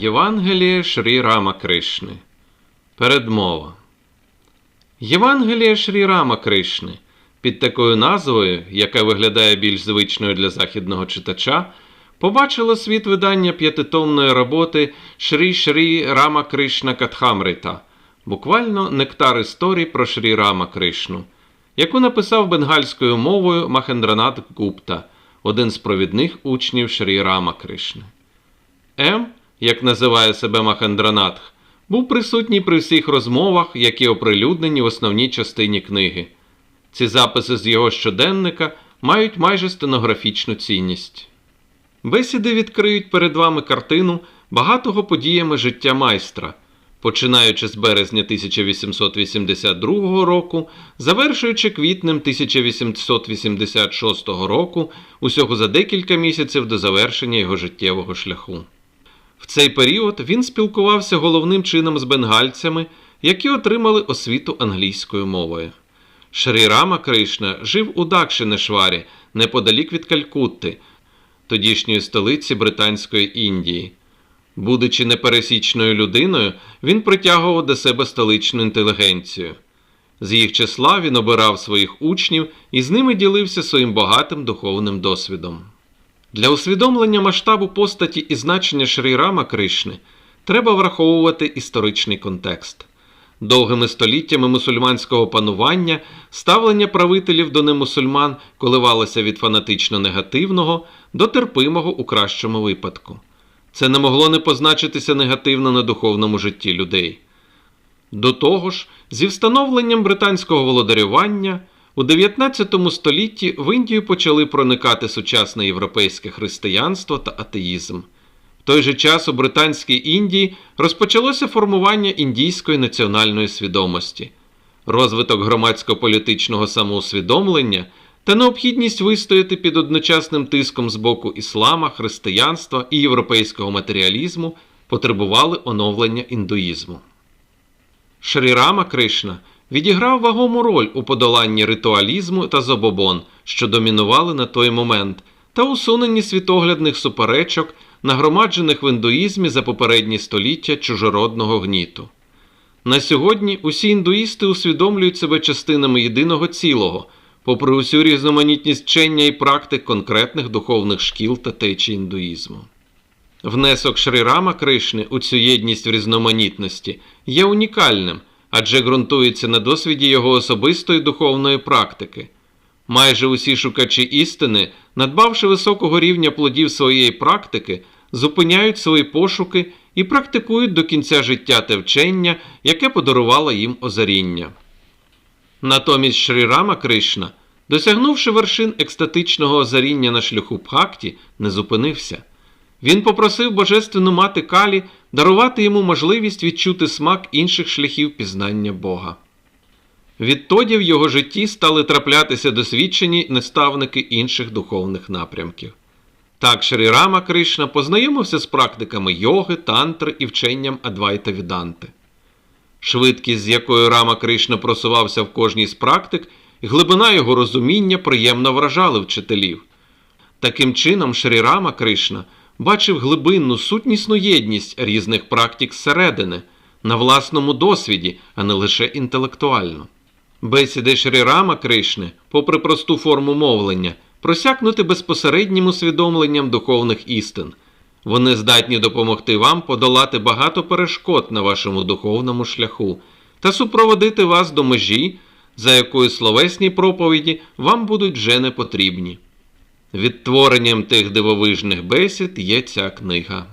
Євангеліє Шрі Рама Кришни. Передмова. Євангеліє Шрі Рама Кришни під такою назвою, яка виглядає більш звичною для західного читача, побачило світ видання п'ятитомної роботи Шрі Шрі Рама Кришна Катхамрита, буквально нектар історій про Шрі Рама Кришну, яку написав бенгальською мовою Махендранат Гупта, один з провідних учнів Шрі Рама Кришни. М, як називає себе Махендранатх, був присутній при всіх розмовах, які оприлюднені в основній частині книги. Ці записи з його щоденника мають майже стенографічну цінність. Бесіди відкриють перед вами картину багатого подіями життя майстра, починаючи з березня 1882 року, завершуючи квітнем 1886 року, усього за декілька місяців до завершення його життєвого шляху. В цей період він спілкувався головним чином з бенгальцями, які отримали освіту англійською мовою. Шрі Рама Кришна жив у Дакшинешварі, неподалік від Калькутти, тодішньої столиці Британської Індії. Будучи непересічною людиною, він притягував до себе столичну інтелігенцію. З їх числа він обирав своїх учнів і з ними ділився своїм багатим духовним досвідом. Для усвідомлення масштабу постаті і значення Шрі Рама Кришни треба враховувати історичний контекст. Довгими століттями мусульманського панування ставлення правителів до немусульман коливалося від фанатично негативного до терпимого у кращому випадку. Це не могло не позначитися негативно на духовному житті людей. До того ж, зі встановленням британського володарювання у 19 столітті в Індію почали проникати сучасне європейське християнство та атеїзм. В той же час у Британській Індії розпочалося формування індійської національної свідомості, розвиток громадсько-політичного самоусвідомлення та необхідність вистояти під одночасним тиском з боку іслама, християнства і європейського матеріалізму потребували оновлення індуїзму. Шрі Рама Кришна відіграв вагому роль у подоланні ритуалізму та забобон, що домінували на той момент, та усуненні світоглядних суперечок, нагромаджених в індуїзмі за попередні століття чужородного гніту. На сьогодні усі індуїсти усвідомлюють себе частинами єдиного цілого, попри усю різноманітність вчення і практик конкретних духовних шкіл та течій індуїзму. Внесок Шрі Рама Кришни у цю єдність в різноманітності є унікальним, адже ґрунтується на досвіді його особистої духовної практики. Майже усі шукачі істини, надбавши високого рівня плодів своєї практики, зупиняють свої пошуки і практикують до кінця життя те вчення, яке подарувало їм озаріння. Натомість Шрі Рама Кришна, досягнувши вершин екстатичного озаріння на шляху Бхакті, не зупинився. Він попросив Божественну мати Калі дарувати йому можливість відчути смак інших шляхів пізнання Бога. Відтоді в його житті стали траплятися досвідчені наставники інших духовних напрямків. Так Шрі Рама Кришна познайомився з практиками йоги, тантри і вченням Адвайта Віданти. Швидкість, з якою Рама Кришна просувався в кожній з практик, і глибина його розуміння приємно вражали вчителів. Таким чином, Шрі Рама Кришна бачив глибинну сутнісну єдність різних практик зсередини, на власному досвіді, а не лише інтелектуально. Бесіди Шрі Рама Кришни, попри просту форму мовлення, просякнути безпосереднім усвідомленням духовних істин. Вони здатні допомогти вам подолати багато перешкод на вашому духовному шляху та супроводити вас до межі, за якою словесні проповіді вам будуть вже не потрібні. Відтворенням тих дивовижних бесід є ця книга.